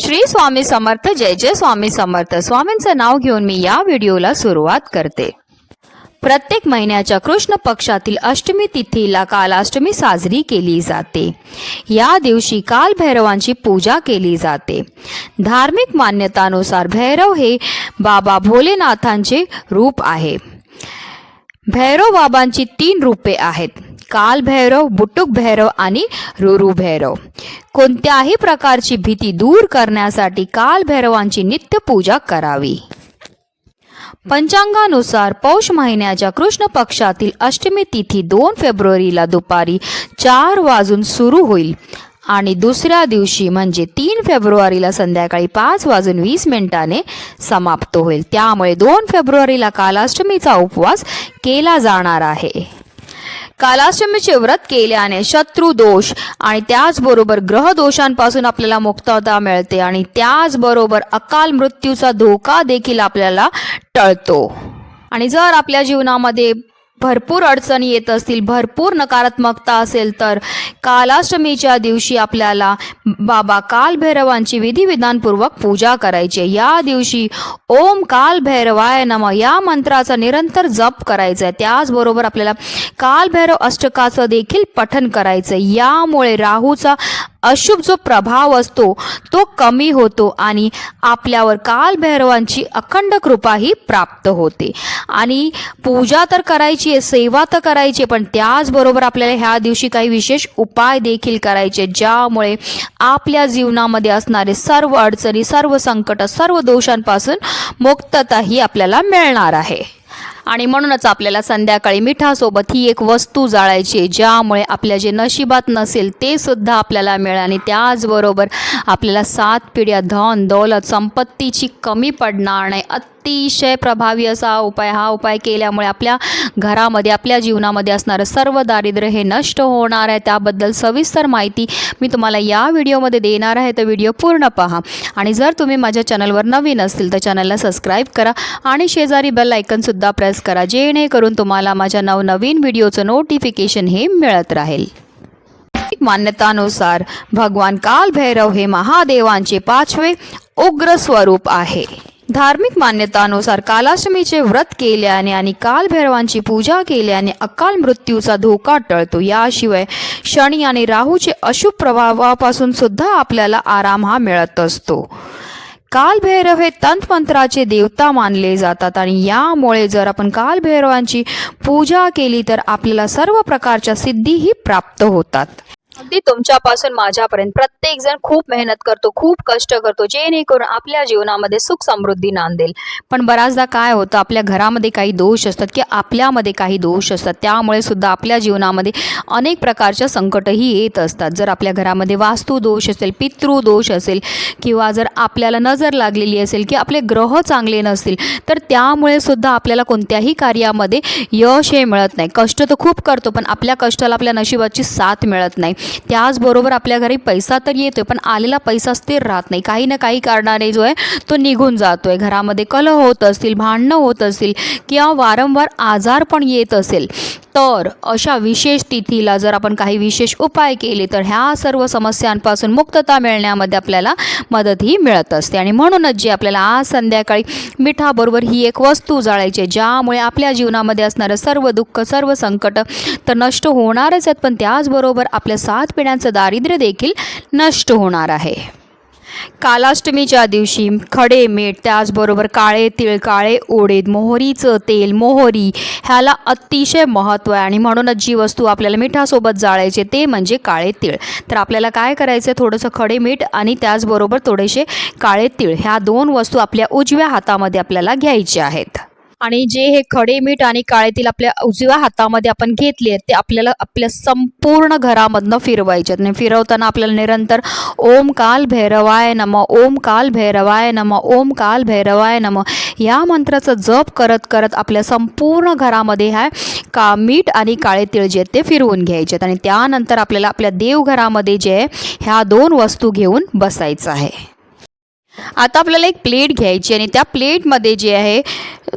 श्री स्वामी समर्थ जय जय स्वामी समर्थ. स्वामींचं नाव घेऊन मी या व्हिडिओला सुरुवात करते. प्रत्येक महिन्याच्या कृष्ण पक्षातील अष्टमी तिथीला कालाष्टमी साजरी केली जाते. या दिवशी कालभैरवांची पूजा केली जाते. धार्मिक मान्यतानुसार भैरव हे बाबा भोलेनाथांचे रूप आहे. भैरव बाबांची तीन रूपे आहेत. काल भैरव बुटुक भैरव आणि रुरू भैरव. कोणत्याही प्रकारची भीती दूर करण्यासाठी काल भैरवांची नित्य पूजा करावी. पंचांगानुसार पौष महिन्याच्या कृष्ण पक्षातील अष्टमी तिथी दोन फेब्रुवारीला दुपारी चार वाजून सुरू होईल आणि दुसऱ्या दिवशी म्हणजे तीन फेब्रुवारीला संध्याकाळी पाच वाजून वीस मिनिटाने समाप्त होईल. त्यामुळे दोन फेब्रुवारीला कालाष्टमीचा उपवास केला जाणार आहे. कालाश्रमीचे व्रत केल्याने शत्रू दोष आणि त्याचबरोबर ग्रह दोषांपासून आपल्याला मुक्तता मिळते आणि त्याचबरोबर अकाल मृत्यूचा धोका देखील आपल्याला टळतो. आणि जर आपल्या जीवनामध्ये भरपूर अडचणी येत असतील भरपूर नकारात्मकता असेल तर कालाष्टमीच्या दिवशी आपल्याला बाबा कालभैरवांची विधिविधानपूर्वक पूजा करायची आहे. या दिवशी ओम कालभैरवाय नम या मंत्राचा निरंतर जप करायचा आहे त्याचबरोबर आपल्याला कालभैरव अष्टकाचं देखील पठन करायचं आहे. यामुळे राहूचा अशुभ जो प्रभाव असतो तो कमी होतो आणि आपल्यावर कालभैरवांची अखंड कृपा ही प्राप्त होते. आणि पूजा तर करायची आहे सेवा तर करायची आहे, पण त्याचबरोबर आपल्याला ह्या दिवशी काही विशेष उपाय देखील करायचे ज्यामुळे आपल्या जीवनामध्ये असणारे सर्व अडचणी सर्व संकट सर्व दोषांपासून मुक्तता ही आपल्याला मिळणार आहे. आणि म्हणूनच आपल्याला संध्याकाळी मिठासोबत ही एक वस्तू जाळायची आहे, ज्यामुळे आपल्या जे नशिबात नसेल ते सुद्धा आपल्याला मिळेल. आणि त्याचबरोबर आपल्याला सात पिढ्या धन दौलत संपत्तीची कमी पडणार नाही. अतिशय प्रभावी असा उपाय हा उपाय केल्यामुळे आपल्या घरामध्ये आपल्या जीवनामध्ये असणारं सर्व दारिद्र्य हे नष्ट होणार आहे. त्याबद्दल सविस्तर माहिती मी तुम्हाला या व्हिडिओमध्ये देणार आहे. तर व्हिडिओ पूर्ण पहा. आणि जर तुम्ही माझ्या चॅनलवर नवीन असतील तर चॅनलला सबस्क्राईब करा आणि शेजारी बेल आयकनसुद्धा प्रेस करा जेणेकरून तुम्हाला माझ्या नवनवीन व्हिडिओचं नोटिफिकेशन हे मिळत राहील. मान्यतानुसार भगवान कालभैरव हे महादेवांचे पाचवे उग्र स्वरूप आहे. धार्मिक मान्यतानुसार कालाष्टमीचे व्रत केल्याने आणि कालभैरवांची पूजा केल्याने अकाल मृत्यूचा धोका टळतो. याशिवाय शनी आणि राहूचे अशुभ प्रभावापासून सुद्धा आपल्याला आराम हा मिळत असतो. कालभैरव हे तंतमंत्राचे देवता मानले जातात आणि यामुळे जर आपण कालभैरवांची पूजा केली तर आपल्याला सर्व प्रकारच्या सिद्धीही प्राप्त होतात. अगदी तुमच्यापासून माझ्यापर्यंत. प्रत्येक जण खूप मेहनत करतो खूप कष्ट करतो जेणेकरून आपल्या जीवनामध्ये सुख समृद्धी नांदेल. पण बऱ्याचदा काय होतं आपल्या घरामध्ये काही दोष असतात की आपल्यामध्ये काही दोष असतात. त्यामुळे सुद्धा आपल्या जीवनामध्ये अनेक प्रकारच्या संकटही येत असतात. जर आपल्या घरामध्ये वास्तू दोष असेल पितृ दोष असेल किंवा जर आपल्याला नजर लागलेली असेल की आपले ग्रह चांगले नसतील तर त्यामुळे सुद्धा आपल्याला कोणत्याही कार्यामध्ये यश हे मिळत नाही. कष्ट तर खूप करतो पण आपल्या कष्टाला आपल्या नशिबाची साथ मिळत नाही. त्याचबरोबर आपल्या घरी पैसा तर येतोय पण आलेला पैसा स्थिर राहत नाही. काही ना काही कारणाने जो आहे तो निघून जातोय. घरामध्ये कलह होत असतील भांडणं होत असतील किंवा वारंवार आजार पण येत असेल. तर अशा विशेष तिथीला जर आपण काही विशेष उपाय केले तर ह्या सर्व समस्यांपासून मुक्तता मिळण्यामध्ये आपल्याला मदतही मिळत असते. आणि म्हणूनच जे आपल्याला आज संध्याकाळी मिठाबरोबर ही एक वस्तू जाळायची ज्यामुळे आपल्या जीवनामध्ये असणारं सर्व दुःख सर्व संकट तर नष्ट होणारच आहेत पण त्याचबरोबर आपल्या सात पिढ्यांचं दारिद्र्य देखील नष्ट होणार आहे. कालाष्टमीच्या दिवशी खडे मीठ त्याचबरोबर काळे तिळ काळे ओढेत मोहरीचं तेल मोहरी ह्याला अतिशय महत्त्व आहे. आणि म्हणूनच जी वस्तू आपल्याला मिठासोबत जाळायचे ते म्हणजे काळे तिळ. तर आपल्याला काय करायचं आहे थोडंसं खडे मीठ आणि त्याचबरोबर थोडेसे काळे तिळ. ह्या दोन वस्तू आपल्या उजव्या हातामध्ये आपल्याला घ्यायच्या आहेत. आणि जे हे खडे मीठ आणि काळे तेल आपल्या उजव्या हातामध्ये आपण घेतले आहेत ते आपल्याला आपल्या संपूर्ण घरामधनं फिरवायचे आहेत. आणि फिरवताना आपल्याला निरंतर ओम काल भैरवाय नम ओम काल भैरवाय नम ओम काल भैरवाय नम या मंत्राचा जप करत करत आपल्या संपूर्ण घरामध्ये ह्या का मीठ आणि काळे तिळ जे आहेत ते फिरवून घ्यायचे आहेत. आणि त्यानंतर आपल्याला आपल्या देवघरामध्ये जे आहे ह्या दोन वस्तू घेऊन बसायचं आहे. आता आपल्याला एक प्लेट घ्यायची आणि त्या प्लेटमध्ये जे आहे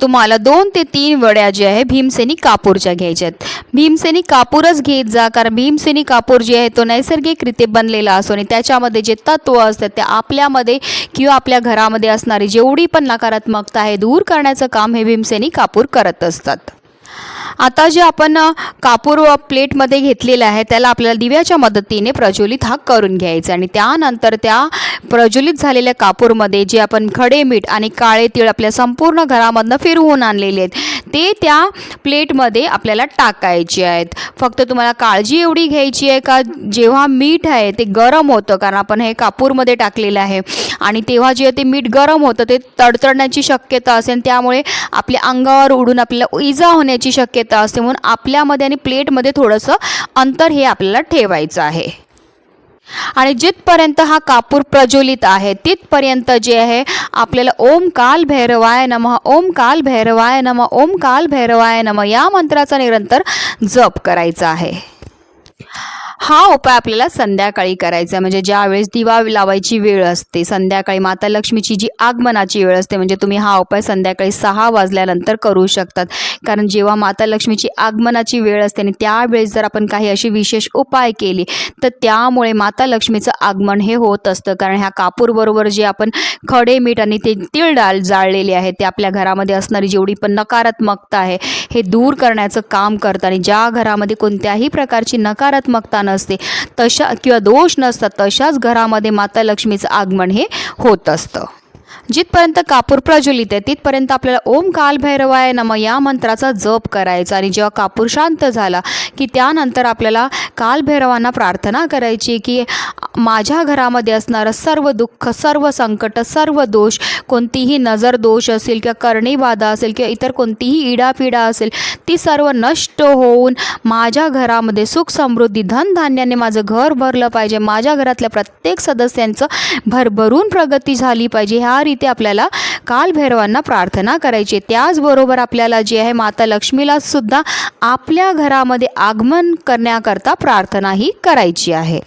तुम्हाला दोन ते तीन वड्या जे आहे भीमसेनी कापूरच्या घ्यायच्या आहेत भीमसेनी कापूरच घेत जा कारण भीमसेनी कापूर जे आहे तो नैसर्गिकरित्या बनलेला असतो आणि त्याच्यामध्ये जे तत्व असतात ते आपल्यामध्ये किंवा आपल्या घरामध्ये असणारी जेवढी पण नकारात्मकता आहे दूर करण्याचं काम हे भीमसेनी कापूर करत असतात. आता जे आपण कापूर प्लेटमध्ये घेतलेलं आहे त्याला आपल्याला दिव्याच्या मदतीने प्रज्वलित हा करून घ्यायचा आणि त्यानंतर त्या प्रज्वलित झालेल्या कापूरमध्ये जे आपण खडे मीठ आणि काळे तीळ आपल्या संपूर्ण घरामधनं फिरवून आणलेले आहेत ते त्या प्लेटमध्ये आपल्याला टाकायचे आहेत. फक्त तुम्हाला काळजी एवढी घ्यायची आहे का? जेव्हा मीठ आहे ते गरम होतं कारण आपण हे कापूरमध्ये टाकलेलं आहे. आणि तेव्हा जे ते मीठ गरम होतं ते तडतडण्याची शक्यता असेल त्यामुळे आपल्या अंगावर उडून आपल्याला इजा होण्याची शक्यता असते म्हणून आपल्यामध्ये आणि प्लेटमध्ये थोडंसं अंतर हे आपल्याला ठेवायचं आहे. आणि जिथपर्यंत हा कापूर प्रज्वलित आहे तिथपर्यंत जे आहे आपल्याला ओम काल भैरवाय नमः ओम काल भैरवाय नमः ओम काल भैरवाय नमः या मंत्राचा निरंतर जप करायचा आहे. हा उपाय आपल्याला संध्याकाळी करायचा आहे. म्हणजे ज्यावेळेस दिवा लावायची वेळ असते संध्याकाळी माता लक्ष्मीची जी आगमनाची वेळ असते म्हणजे तुम्ही हा उपाय संध्याकाळी सहा वाजल्यानंतर करू शकतात. कारण जेव्हा माता लक्ष्मीची आगमनाची वेळ असते आणि त्यावेळेस जर आपण काही अशी विशेष उपाय केली तर त्यामुळे माता लक्ष्मीचं आगमन हे होत असतं. कारण ह्या कापूरबरोबर जे आपण खडे मीठ आणि ते तीळ डाळ जाळलेले आहे ते आपल्या घरामध्ये असणारी जेवढी पण नकारात्मकता आहे हे दूर करण्याचं काम करतं. आणि ज्या घरामध्ये कोणत्याही प्रकारची नकारात्मकता नसते तशा किंवा दोष नसतात तशाच घरामध्ये माता लक्ष्मीचं आगमन हे होत असतं. जिथपर्यंत कापूर प्रज्वलित आहे तिथपर्यंत आपल्याला ओम कालभैरवाय नम या मंत्राचा जप करायचा. आणि जेव्हा कापूर शांत झाला की त्यानंतर आपल्याला कालभैरवांना प्रार्थना करायची की माझ्या घरामध्ये असणारं सर्व दुःख सर्व संकट सर्व दोष कोणतीही नजर दोष असेल किंवा कर्णीबाधा असेल किंवा इतर कोणतीही इडापिडा असेल ती सर्व नष्ट होऊन माझ्या घरामध्ये सुख समृद्धी धनधान्याने माझं घर भरलं पाहिजे. माझ्या घरातल्या प्रत्येक सदस्यांचं भरभरून प्रगती झाली पाहिजे. ह्या रीती आपल्याला कालभैरवांना प्रार्थना करायची आहे. त्याचबरोबर आपल्याला जी आहे माता लक्ष्मीला सुद्धा आपल्या घरामध्ये आगमन करण्याकरता प्रार्थना ही करायची आहे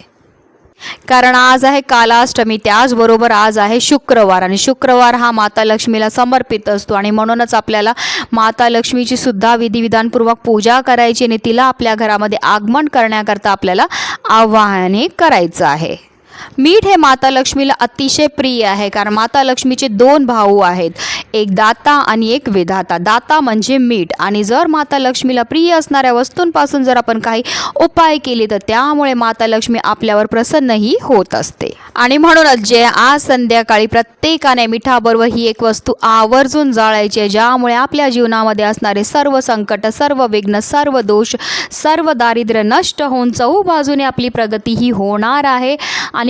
कारण आज आहे कालाष्टमी त्याचबरोबर आज आहे शुक्रवार आणि शुक्रवार हा माता लक्ष्मीला समर्पित असतो आणि म्हणूनच आपल्याला माता लक्ष्मीची सुद्धा विधिविधानपूर्वक पूजा करायची आणि तिला आपल्या घरामध्ये आगमन करण्याकरता आपल्याला आवाहने हे करायचं आहे मीठ हे माता लक्ष्मीला अतिशय प्रिय आहे कारण माता लक्ष्मीचे दोन भाऊ आहेत. एक दाता आणि एक विधाता. दाता म्हणजे मीठ. आणि जर माता लक्ष्मीला प्रिय असणाऱ्या वस्तूंपासून जर आपण काही उपाय केले तर त्यामुळे माता लक्ष्मी आपल्यावर प्रसन्नही होत असते. आणि म्हणूनच जे आज संध्याकाळी प्रत्येकाने मिठाबरोबर ही एक वस्तू आवर्जून जाळायची आहे ज्यामुळे आपल्या जीवनामध्ये असणारे सर्व संकट सर्व विघ्न सर्व दोष सर्व दारिद्र्य नष्ट होऊन चहू बाजूने आपली प्रगती ही होणार आहे.